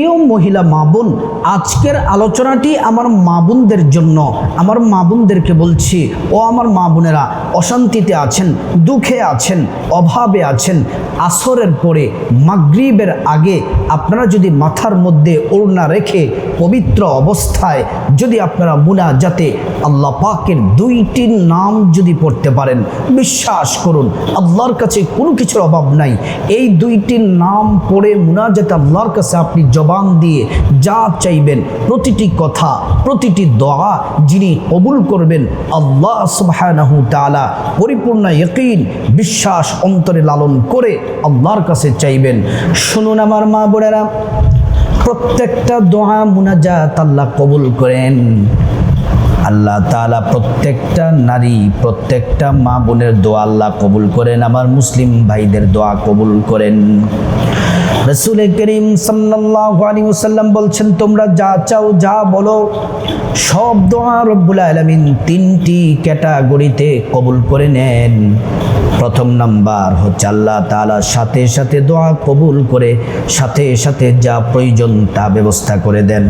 প্রিয় মহিলা মা বোন, আজকের আলোচনাটি আমার মা বোনদের জন্য। আমার মা বোনদেরকে বলছি, ও আমার মা বোনেরা, অশান্তিতে আছেন, দুঃখে আছেন, অভাবে আছেন, আসরের পরে, মাগরিবের আগে আপনারা যদি মাথার মধ্যে ওড়না রেখে পবিত্র অবস্থায় যদি আপনারা মুনা যাতে আল্লাহ পাকের দুইটি নাম যদি পড়তে পারেন, বিশ্বাস করুন, আল্লাহর কাছে কোনো কিছুর অভাব নাই। এই দুইটি নাম পড়ে মুনা মুনাজাতে আল্লাহর কাছে আপনি জবান দিয়ে যা চাইবেন, প্রতিটি কথা, প্রতিটি দোয়া যিনি কবুল করবেন, আল্লাহ সুবহানাহু তাআলা পরিপূর্ণ ইকিন বিশ্বাস অন্তরে লালন করে আল্লাহর কাছে চাইবেন। শুনুন আমার মা বোনেরা, প্রত্যেকটা দোয়া মুনাজাত আল্লাহ কবুল করেন। আল্লাহ তাআলা প্রত্যেকটা নারী, প্রত্যেকটা মা বোনের দোয়া আল্লাহ কবুল করেন, আমার মুসলিম ভাইদের দোয়া কবুল করেন। রসুল করিম সাল্লাল্লাহু আলাইহি ওয়াসাল্লাম বলছেন, তোমরা যা চাও, যা বলো, সব দোয়া রব্বুল আলামিন তিনটি ক্যাটাগরিতে কবুল করে নেন। প্রথম নাম্বার হচ্ছে আল্লাহ তাআলা সাথে সাথে দোয়া কবুল করে, সাথে সাথে যা প্রয়োজন তা ব্যবস্থা করে দেন।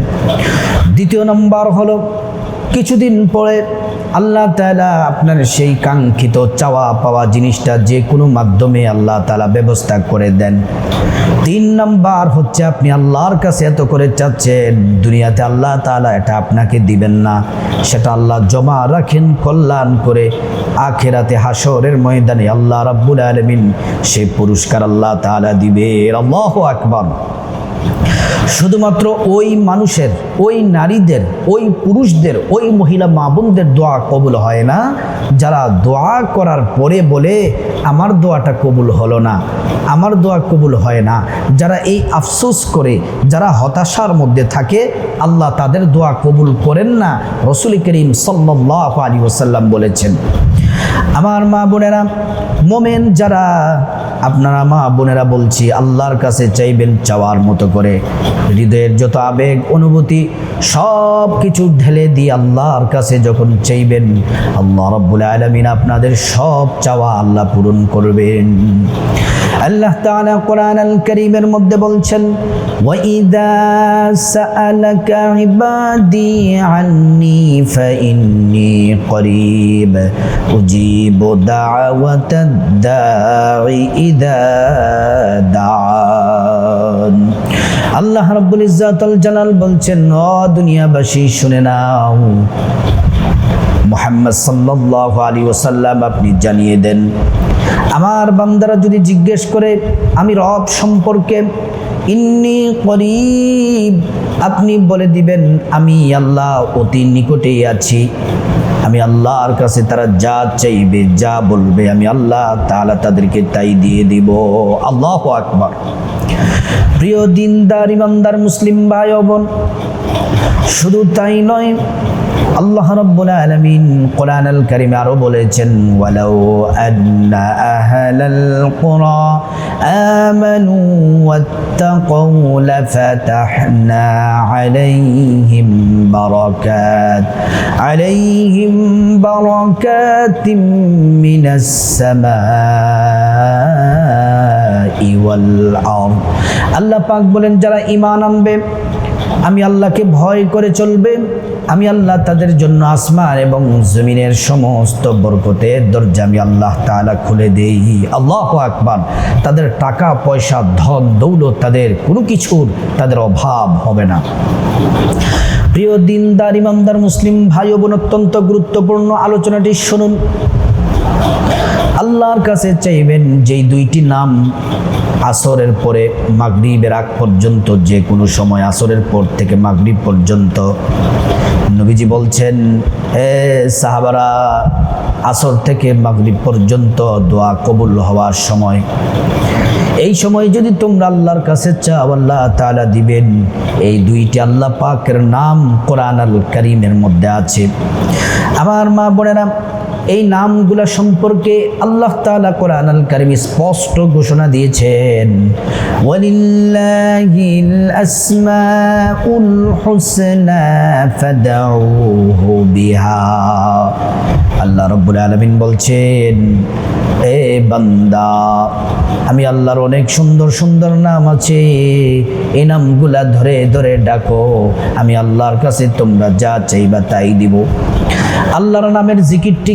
দ্বিতীয় নাম্বার হলো কিছুদিন পরে আল্লাহ তালা আপনার সেই কাঙ্ক্ষিত চাওয়া পাওয়া জিনিসটা যে কোনো মাধ্যমে আল্লাহ তালা ব্যবস্থা করে দেন। তিন নাম্বার হচ্ছে আপনি আল্লাহর কাছে এত করে চাচ্ছেন, দুনিয়াতে আল্লাহ তালা এটা আপনাকে দিবেন না। সেটা আল্লাহ জমা রাখেন কল্যাণ করে। আখেরাতে হাসরের ময়দানে আল্লাহ রাব্বুল আলমিন সে পুরস্কার আল্লাহ তালা দিবে। আল্লাহ আকবর। শুধুমাত্র ওই মানুষের, ওই নারীদের, ওই পুরুষদের, ওই মহিলা মা বোনদের দোয়া কবুল হয় না। যারা দোয়া করার পরে বলে, আমার দোয়াটা কবুল হলো না, আমার দোয়া কবুল হয় না। যারা এই আফসোস করে, যারা হতাশার মধ্যে থাকে, আল্লাহ তাদের দোয়া কবুল করেন না, রসুল করিম সাল্লাহ আলী ওসাল্লাম বলেছেন। আমার মা বোনেরা মোমেন যারা আপনারা মা বোনেরা বলছি, আল্লাহর কাছে চাইবেন চাওয়ার মতো করে। হৃদয়ের যত আবেগ, অনুভূতি সব কিছু ঢেলে দিয়ে আল্লাহর কাছে যখন চাইবেন, আল্লাহ রব্বুল আলমিন আপনাদের সব চাওয়া আল্লাহ পূরণ করবেন। আল্লাহ তাআলা কোরআন আল করিমের মধ্যে বলছেন ওয়াইদা সাআলাকা ইবাদি আন্নি ফাইন্নি করিব, উজিবু দাওয়াতাদ দাঈ দাআন আল্লাহ রাব্বুল ইজ্জাতুল জালাল বলছেন, ও দুনিয়াবাসী, শুনে নাও। মোহাম্মদ সাল্লাহ আলী ওসাল্লাম আপনি জানিয়ে দেন, আমার বান্দারা যদি জিজ্ঞেস করে, আমি রব সম্পর্কে ইন্নি করিব? আপনি বলে দিবেন, আমি আল্লাহ অতি নিকটেই আছি। আমি আল্লাহর কাছে তারা যা চাইবে, যা বলবে, আমি আল্লাহ তাহলে তাদেরকে তাই দিয়ে দিব। আল্লাহ আকবার। প্রিয় দিনদার, ইমানদার, মুসলিম ভাই বোন, শুধু তাই নয় আল্লাহ রাব্বুল আলামিন কোরআন আল কারীমে আরও বলেছেন ওয়ালাউ আন্না আহলাল কুরা আমানু ওয়াত্তাকাউ লাফাতাহনা আলাইহিম বারাকাত আলাইহিম বারাকাতিম মিনাস সামাই ওয়াল আরদ আল্লাহ পাক বলেন যারা ঈমান আনবে আমি আল্লাহকে ভয় করে চলবে। আমি আল্লাহ তাদের জন্য আসমান এবং জমিনের সমস্ত বরকতের দরজা আমি আল্লাহ তাআলা খুলে দেই। আল্লাহ আকবার। তাদের টাকা, পয়সা, ধন, দৌলত, তাদের কোনো কিছুর তাদের অভাব হবে না। প্রিয় দিনদার, ইমানদার, মুসলিম ভাই বোন অত্যন্ত গুরুত্বপূর্ণ আলোচনাটি শুনুন। আল্লাহর কাছে চাইবেন যেই দুইটি নাম আসরের পরে মাগরিবের আগ পর্যন্ত যে কোনো সময় আসরের পর থেকে মাগরিব পর্যন্ত নবীজি বলছেন, এ সাহাবারা, আসর থেকে মাগরিব পর্যন্ত দোয়া কবুল হওয়ার সময়, এই সময় যদি তোমরা আল্লাহর কাছে চাও, আল্লাহ তাআলা দিবেন। এই দুইটি আল্লাহ পাকের নাম কোরআন আল করিমের মধ্যে আছে। আমার মা বোনেরা এই নামগুলা সম্পর্কে আল্লাহ তাআলা কোরআন আল কারিম স্পষ্ট ঘোষণা দিয়েছেন। ওয়ালিল্লাহিল আসমাউল হুসনা ফাদউহু বিহা। আল্লাহ রব্বুল আলামিন বলছেন, এ বান্দা, আমি আল্লাহর অনেক সুন্দর সুন্দর নাম আছে, এই নামগুলা ধরে ধরে ডাকো, আমি আল্লাহর কাছে তোমরা যা চাইবা তাই দিব। আল্লাহর নামের জিকিরটি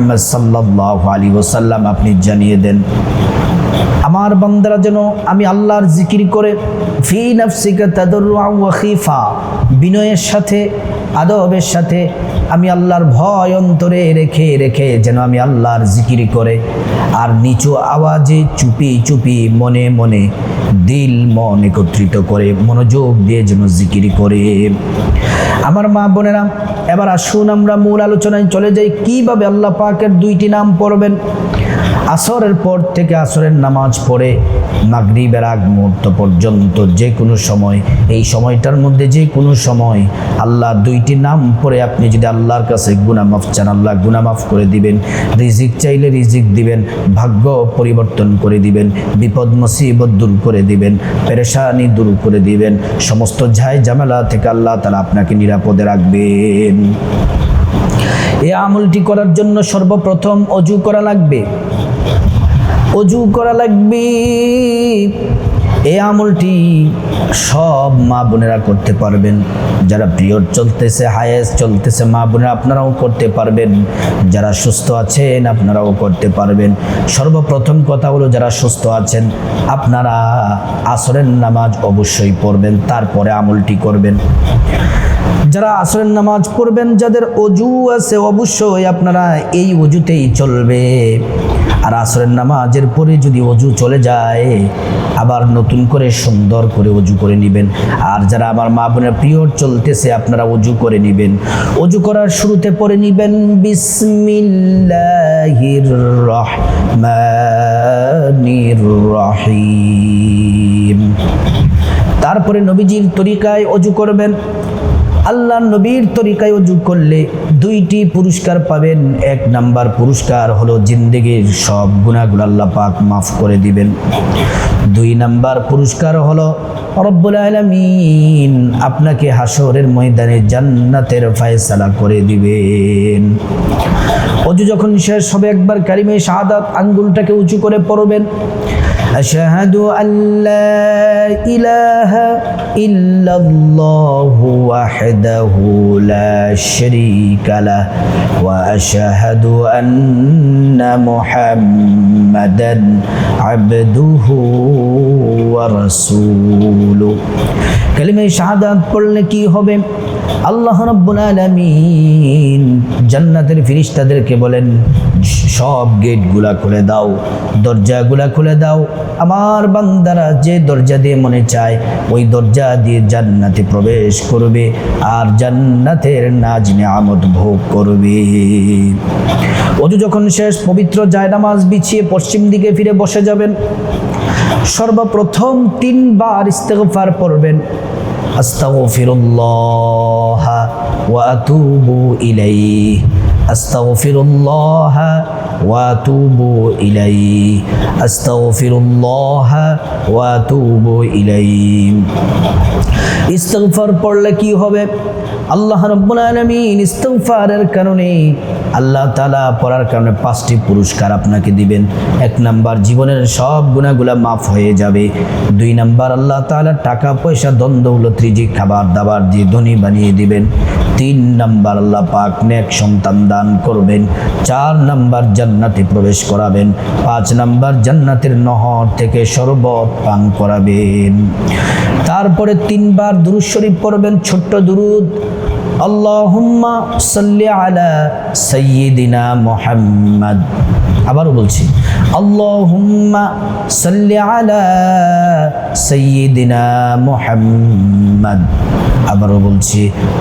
মোহাম্মদ সাল্লাল্লাহু আলাইহি ওয়াসাল্লাম আপনি জানিয়ে দেন, আমার বান্দারা যেন আমি আল্লাহর জিকির করে, ফি নাফসিকা তাদাররুআ ওয়া বিনয়ের সাথে, আদবের সাথে আমি আল্লাহর ভয় অন্তরে রেখে রেখে যেন আমি আল্লাহর জিকির করে, আর নিচু আওয়াজে চুপি চুপি মনে মনে দিল মন একত্রিত করে, মনোযোগ দিয়ে যেন জিকির করে। আমার মা বোনেরা এবার আসুন আমরা মূল আলোচনায় চলে যাই। কীভাবে আল্লাহ পাকের দুইটি নাম পড়বেন? আসরের পর থেকে আসরের নামাজ পড়ে মাগরিবের আগ মুহূর্ত পর্যন্ত যে কোনো সময়, এই সময়টার মধ্যে যে কোনো সময় আল্লাহ দুইটি নাম পড়ে আপনি যদি আল্লাহর কাছে গুনামাফ চান, আল্লাহ গুনামাফ করে দিবেন, রিজিক চাইলে রিজিক দিবেন, ভাগ্য পরিবর্তন করে দিবেন, বিপদ মুসিবত দূর করে দিবেন, পেরেশানি দূর করে দিবেন, সমস্ত ঝাই ঝামেলা থেকে আল্লাহ তালা আপনাকে নিরাপদে রাখবেন। এই আমলটি করার জন্য সর্বপ্রথম অজু করা লাগবে। অজু করা লাগবে। এই আমলটি সব মা বোনেরা করতে পারবেন। যারা পিরিয়ড চলতেছে হায়েস চলতেছে, মা বোনেরা আপনারাও করতে পারবেন। যারা সুস্থ আছেন, আপনারাও করতে পারবেন। সর্বপ্রথম কথা হলো, যারা সুস্থ আছেন, আপনারা আসরের নামাজ অবশ্যই পড়বেন, তারপরে আমলটি করবেন। যারা আসরের নামাজ পড়বেন, যাদের অজু আছে, অবশ্যই আপনারা এই অজুতেই চলবে। আর আসরের নামাজের পরে যদি অজু চলে যায়, আবার নতুন করে সুন্দর করে অজু করে নেবেন। আর যারা আমার মা বোনের পিরিয়ড চলতেছে, আপনারা অজু করে নেবেন। অজু করার শুরুতে পরে নেবেন, বিসমিল্লাহির রহমানির রহিম। তারপরে নবীজির তরিকায় অজু করবেন। আল্লাহ নবীর তরিকায় অজু করলে দুইটি পুরস্কার পাবেন। এক নাম্বার পুরস্কার হলো জিন্দেগির সব গুণাগুলো আল্লাহ পাক মাফ করে দিবেন। দুই নাম্বার পুরস্কার হলো রব্বুল আলামিন আপনাকে হাসরের ময়দানে জান্নাতের ফায়সালা করে দিবেন। অজু যখন শেষ হবে, একবার কারিমে শাহাদাত আঙ্গুলটাকে উঁচু করে পড়বেন أشهد أن لا إله إلا الله وحده لا شريك له وأشهد أن محمدا عبده ورسوله كلمة شهادات পড়লে কি হবে আল্লাহ রব্বুল আলামিন জান্নাতের ফিরিস্তাদেরকে বলেন সব গেটগুলা খুলে দাও দরজাগুলা খুলে দাও আমার বান্দারা যে দরজা দিয়ে মনে চায়, ওই দরজা দিয়ে জান্নাতে প্রবেশ করবে আর জান্নাতের নাজ নিয়ামত ভোগ করবে। অজু যখন শেষ, পবিত্র জায়নামাজ বিছিয়ে পশ্চিম দিকে ফিরে বসে যাবেন। সর্বপ্রথম তিনবার ইস্তেগফার পড়বেন। আস্তাগফিরুল্লাহ। ওয়া আতুবু ইলাইহি الله ওয়া আতুবু ইলাইহি الله আতুবু ইলাইহি। ইস্তেগফার পড়লে কি হবে? আল্লাহ রব্বুল আলামিন ইস্তেগফারের কারণে আল্লাহ তাআলা পড়ার কারণে পাঁচটি পুরস্কার আপনাকে দিবেন। এক নাম্বার, জীবনের সব গুণাগুলা মাফ হয়ে যাবে। দুই নাম্বার, আল্লাহ তাআলা টাকা, পয়সা দ্বন্দ্ব হলো ত্রিজি খাবার দাবার দিয়ে ধনী বানিয়ে দিবেন। তিন নাম্বার, আল্লাহ পাক নেক সন্তান দান করবেন। চার নাম্বার, জান্নাতে প্রবেশ করাবেন। পাঁচ নাম্বার, জান্নাতের নহর থেকে শরবত পান করাবেন। তারপরে তিনবার দুরুদ শরীফ পড়বেন, ছোট্ট দুরুদ। আল্লাহুম্মা সাল্লি আলা সাইয়্যিদিনা মুহাম্মদ আবারও বলছি আল্লাহুম্মা সাল্লি আলা সাইয়্যিদিনা মুহাম্মদ। আবারও বলছি,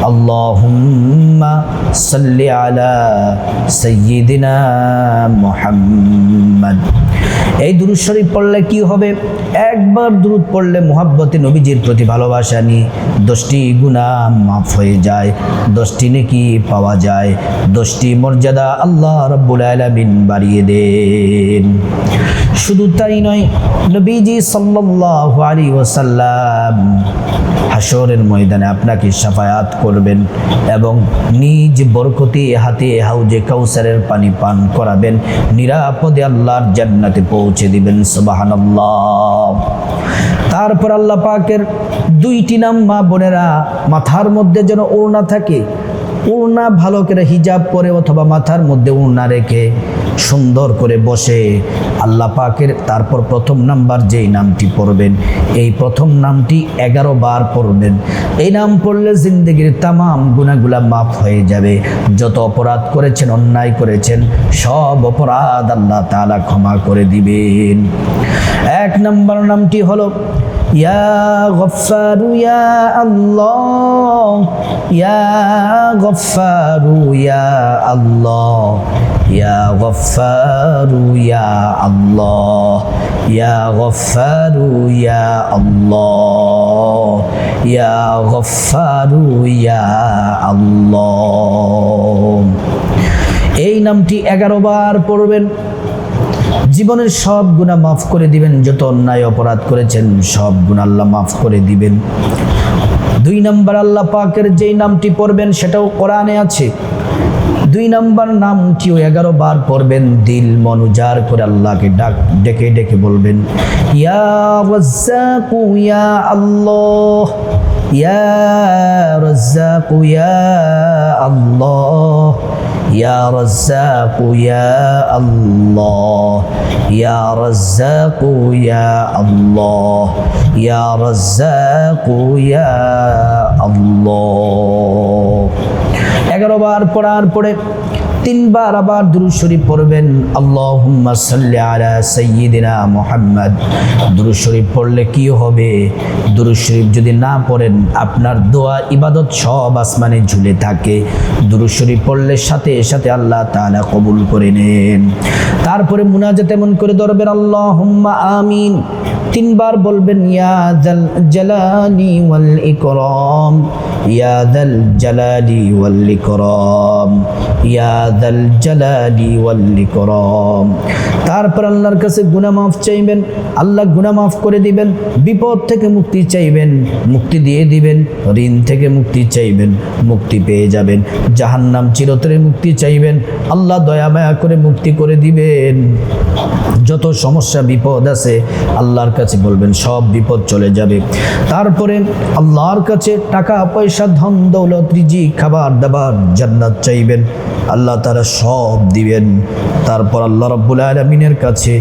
আল্লাহুম্মা সাল্লি আলা সাইয়্যিদিনা মুহাম্মদ। এই দুরুদ শরীফ পড়লে কি হবে? একবার দুরুদ পড়লে মোহাব্বতে নবীজির প্রতি ভালোবাসা নিয়ে দশটি গুণা মাফ হয়ে যায়, দশটি নেকি পাওয়া যায়, দশটি মর্যাদা আল্লাহ রব্বুল আলামিন বাড়িয়ে দেন। শুধু তাই নয়, নবীজি সাল্লাল্লাহু আলাইহি ওয়াসাল্লাম হাসরের ময়দানে আপনাকে সাফায়াত করবেন এবং নিজ বরকতি হাতে হাউজে কাউসারের পানি পান করাবেন। নিরাপদে আল্লাহর জান্নাতে পৌঁছে দিবেন, সুবহানাল্লাহ। তারপর আল্লাহ পাকের দুইটি নাম মা বোনেরা মাথার মধ্যে যেন ওড়না থাকে ওড়না ভালো করে হিজাব করে অথবা মাথার মধ্যে ওড়না রেখে সুন্দর করে বসে আল্লাহ পাকের তারপর প্রথম নাম্বার যেই নামটি পড়বেন, এই প্রথম নামটি এগারো বার পড়বেন। এই নাম পড়লে জিন্দগির তামাম গুণাগুলা মাফ হয়ে যাবে। যত অপরাধ করেছেন, অন্যায় করেছেন, সব অপরাধ আল্লাহ তাআলা ক্ষমা করে দিবেন। এক নাম্বার নামটি হলো, ইয়া গফারু ইয়া আল্লাহ, ইয়া গফারু ইয়া আল্লাহ, ইয়া গফারু ইয়া আল্লাহ, ইয়া গফারু ইয়া ইয়া গফারু ইয়া এই নামটি এগারো বার পড়বেন। জীবনের সব গুণা মাফ করে দিবেন, যত অন্যায় অপরাধ করেছেন, সব গুণ আল্লাহ মাফ করে দিবেন। দুই নম্বর আল্লাহ পাকের যেই নামটি পড়বেন সেটাও কোরআনে আছে। দুই নাম্বার নামটিও এগারো বার পড়বেন, দিল মনুজার করে আল্লাহকে ডাক, ডেকে ডেকে বলবেন, ইয়া ইয়া আল্লাহ, ইয়া ইয়া আল্লাহ। ইয়া রাজ্জাকু ইয়া আল্লাহ ইয়া রাজ্জাকু ইয়া আল্লাহ ইয়া রাজ্জাকু ইয়া আল্লাহ এগারো বার পড়ার পরে তিনবার আবার দুরুদ শরীফ পড়বেন। আল্লাহুম্মা সাল্লি আলা সাইয়্যিদিনা মুহাম্মদ। দুরুদ শরীফ পড়লে কি হবে? দুরুদ শরীফ যদি না পড়েন, আপনার দোয়া ইবাদত সব আসমানে ঝুলে থাকে। দুরুদ শরীফ পড়লে সাথে সাথে আল্লাহ তাআলা কবুল করে নেন। তারপরে মুনাজাত এমন করে ধরবেন, আল্লাহুম্মা আমিন। তিনবার বলবেন, ইয়া জাল জালালি ওয়াল ইকরাম। ইয়া দাল জালালি ওয়াল ইকরাম। ইয়া দাল জালালি ওয়াল ইকরাম। তারপর আল্লাহর কাছে গুনাহ মাফ চাইবেন, আল্লাহ গুনাহ মাফ করে দিবেন, বিপদ থেকে মুক্তি চাইবেন, মুক্তি দিয়ে দিবেন, ঋণ থেকে মুক্তি চাইবেন, মুক্তি পেয়ে যাবেন, জাহান্নাম চিরতরে মুক্তি চাইবেন, আল্লাহ দয়া মায়া করে মুক্তি করে দিবেন। যত সমস্যা, বিপদ আছে, আল্লাহর কাছে বলবেন, সব বিপদ চলে যাবে। তারপরে আল্লাহর কাছে টাকা, পয়সা, ধন, দৌলত রিজি খাবার দাবার জান্নাত চাইবেন। আল্লাহ তারা সব দিবেন। তারপর আল্লাহ রব্বুল আলমিনের কাছে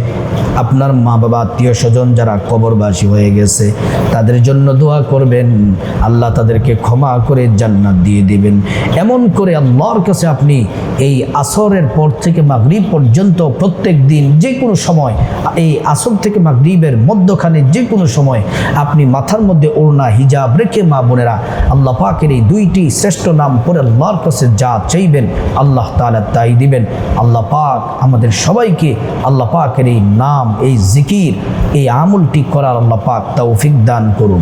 আপনার মা বাবা আত্মীয় স্বজন যারা কবরবাসী হয়ে গেছে, তাদের জন্য দোয়া করবেন। আল্লাহ তাদেরকে ক্ষমা করে জান্নাত দিয়ে দিবেন। এমন করে আল্লাহর কাছে আপনি এই আসরের পর থেকে মাগরিব পর্যন্ত প্রত্যেক দিন যে কোনো সময়, এই আসর থেকে মাগরিবের মধ্যখানে যে কোনো সময় আপনি মাথার মধ্যে ওড়না, হিজাব রেখে মা বোনেরা আল্লাহ পাকের এই দুইটি শ্রেষ্ঠ নাম পরে আল্লাহর কাছে যা চাইবেন, আল্লাহ তাআলা তাই দিবেন। আল্লাহ পাক আমাদের সবাইকে আল্লাহ পাকের এই নাম, এই জিকির, এই আমলটি করার আল্লাহ পাক তৌফিক দান করুন।